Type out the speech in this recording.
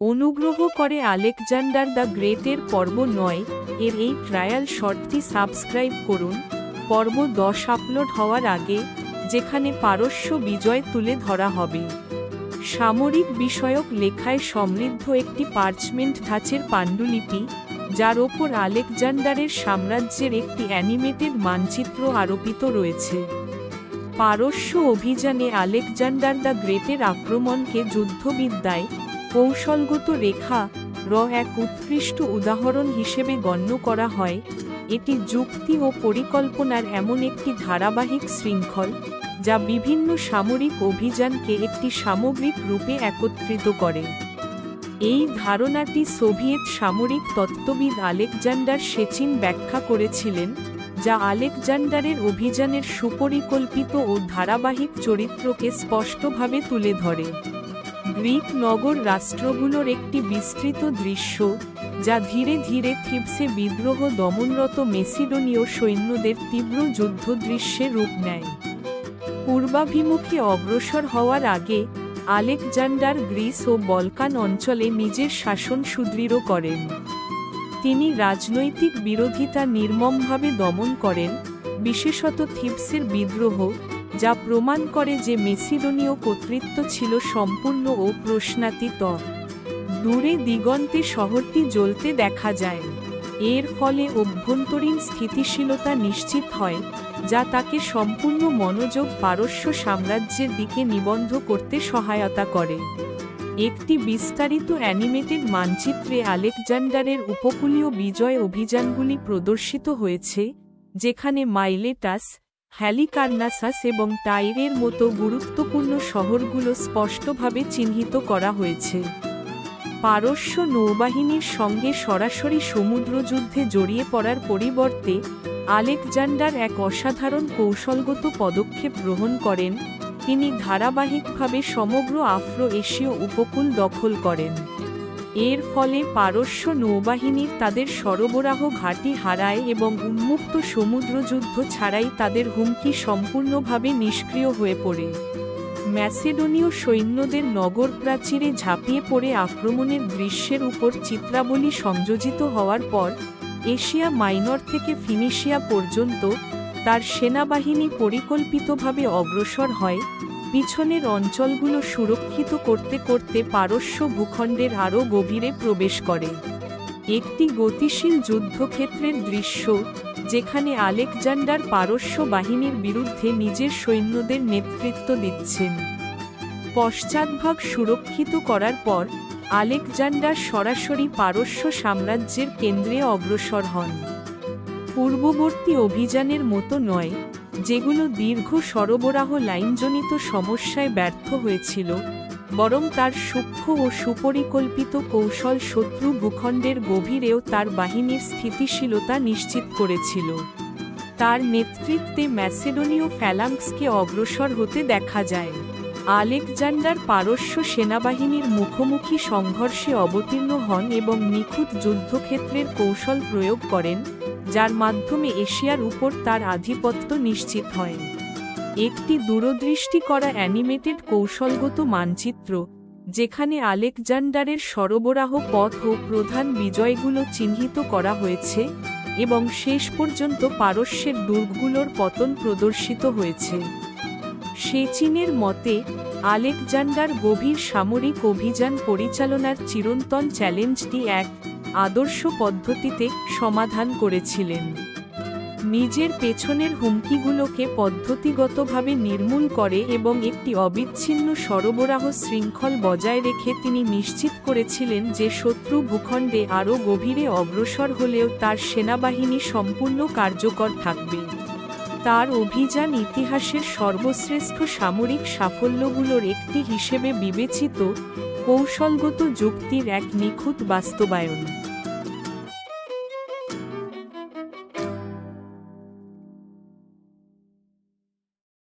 অনুগ্রহ করে Alexander the গ্রেটের পর্ব নয় এর এই ট্রায়াল শর্টটি সাবস্ক্রাইব করুন। পর্ব দশ আপলোড হওয়ার আগে, যেখানে পারস্য বিজয় তুলে ধরা হবে। সামরিক বিষয়ক লেখায় সমৃদ্ধ একটি পার্চমেন্ট ধাঁচের পাণ্ডুলিপি, যার ওপর আলেকজান্ডারের সাম্রাজ্যের একটি অ্যানিমেটেড মানচিত্র আরোপিত রয়েছে। পারস্য অভিযানে আলেকজান্ডার দ্য গ্রেটের আক্রমণকে যুদ্ধবিদ্যায় কৌশলগত রেখা র এক উৎকৃষ্ট উদাহরণ হিসেবে গণ্য করা হয়। এটি যুক্তি ও পরিকল্পনার এমন একটি ধারাবাহিক শৃঙ্খল, যা বিভিন্ন সামরিক অভিযানকে একটি সামগ্রিক রূপে একত্রিত করে। এই ধারণাটি সোভিয়েত সামরিক তত্ত্ববিদ আলেকজান্ডার সেচিন ব্যাখ্যা করেছিলেন, যা আলেকজান্ডারের অভিযানের সুপরিকল্পিত ও ধারাবাহিক চরিত্রকে স্পষ্টভাবে তুলে ধরে। গ্রিক নগর রাষ্ট্রগুলোর একটি বিস্তৃত দৃশ্য, যা ধীরে ধীরে থিপসে বিদ্রোহ দমনরত মেসিডোনীয় সৈন্যদের তীব্র যুদ্ধদৃশ্যে রূপ নেয়। পূর্বাভিমুখে অগ্রসর হওয়ার আগে, আলেকজান্ডার গ্রিস ও বলকান অঞ্চলে নিজের শাসন সুদৃঢ় করেন। তিনি রাজনৈতিক বিরোধিতা নির্মমভাবে দমন করেন, বিশেষত থিপসের বিদ্রোহ যা প্রমাণ করে যে মেসিডোনীয় কর্তৃত্ব ছিল সম্পূর্ণ ও প্রশ্নাতীত। দূরে দিগন্তে শহরটি জ্বলতে দেখা যায়। এর ফলে অভ্যন্তরীণ স্থিতিশীলতা নিশ্চিত হয়, যা তাকে সম্পূর্ণ মনোযোগ পারস্য সাম্রাজ্যের দিকে নিবন্ধ করতে সহায়তা করে। একটি বিস্তারিত অ্যানিমেটেড মানচিত্রে আলেকজান্ডারের উপকূলীয় বিজয় অভিযানগুলি প্রদর্শিত হয়েছে, যেখানে মাইলেটাস হ্যালিকার্নাসাস এবং টাইরের মতো গুরুত্বপূর্ণ শহরগুলো স্পষ্টভাবে চিহ্নিত করা হয়েছে। পারস্য নৌবাহিনীর সঙ্গে সরাসরি সমুদ্রযুদ্ধে জড়িয়ে পড়ার পরিবর্তে, আলেকজান্ডার এক অসাধারণ কৌশলগত পদক্ষেপ গ্রহণ করেন। তিনি ধারাবাহিকভাবে সমগ্র আফ্রো এশীয় উপকূল দখল করেন। এর ফলে পারস্য নৌবাহিনীর তাদের সরবরাহ ঘাঁটি হারায় এবং উন্মুক্ত সমুদ্রযুদ্ধ ছাড়াই তাদের হুমকি সম্পূর্ণভাবে নিষ্ক্রিয় হয়ে পড়ে। ম্যাসেডোনীয় সৈন্যদের নগর প্রাচীরে ঝাঁপিয়ে পড়ে আক্রমণের দৃশ্যের উপর চিত্রাবলী সংযোজিত হওয়ার পর, এশিয়া মাইনর থেকে ফিনিশিয়া পর্যন্ত তার সেনাবাহিনী পরিকল্পিতভাবে অগ্রসর হয় পিছনের অঞ্চলগুলো সুরক্ষিত করতে করতে পারস্য ভূখণ্ডের আরও গভীরে প্রবেশ করে। একটি গতিশীল যুদ্ধক্ষেত্রের দৃশ্য, যেখানে আলেকজান্ডার পারস্য বাহিনীর বিরুদ্ধে নিজের সৈন্যদের নেতৃত্ব দিচ্ছেন। পশ্চাৎভাগ সুরক্ষিত করার পর, আলেকজান্ডার সরাসরি পারস্য সাম্রাজ্যের কেন্দ্রে অগ্রসর হন। পূর্ববর্তী অভিযানের মতো নয় যেগুলো দীর্ঘ সরবরাহ লাইনজনিত সমস্যায় ব্যর্থ হয়েছিল, বরং তার সূক্ষ্ম ও সুপরিকল্পিত কৌশল শত্রু ভূখণ্ডের গভীরেও তার বাহিনীর স্থিতিশীলতা নিশ্চিত করেছিল। তার নেতৃত্বে ম্যাসেডোনীয় ফ্যালাংসকে অগ্রসর হতে দেখা যায়। আলেকজান্ডার পারস্য সেনাবাহিনীর মুখোমুখি সংঘর্ষে অবতীর্ণ হন এবং নিখুঁত যুদ্ধক্ষেত্রের কৌশল প্রয়োগ করেন। যার মাধ্যমে এশিয়ার উপর তার আধিপত্য নিশ্চিত হয়। একটি দূরদৃষ্টি করা অ্যানিমেটেড কৌশলগত মানচিত্র, যেখানে আলেকজান্ডারের সরবরাহ পথ ও প্রধান বিজয়গুলো চিহ্নিত করা হয়েছে এবং শেষ পর্যন্ত পারস্যের দুর্গগুলোর পতন প্রদর্শিত হয়েছে। সেচিনের মতে, আলেকজান্ডার গভীর সামরিক অভিযান পরিচালনার চিরন্তন চ্যালেঞ্জটি এক আদর্শ পদ্ধতিতে সমাধান করেছিলেন। নিজের পেছনের হুমকিগুলোকে পদ্ধতিগতভাবে নির্মূল করে এবং একটি অবিচ্ছিন্ন সরবরাহ শৃঙ্খল বজায় রেখে তিনি নিশ্চিত করেছিলেন যে শত্রু ভূখণ্ডে আরও গভীরে অগ্রসর হলেও তার সেনাবাহিনী সম্পূর্ণ কার্যকর থাকবে। তার অভিযান ইতিহাসের সর্বশ্রেষ্ঠ সামরিক সাফল্যগুলোর একটি হিসেবে বিবেচিত কৌশলগত যুক্তির এক নিখুঁত বাস্তবায়ন।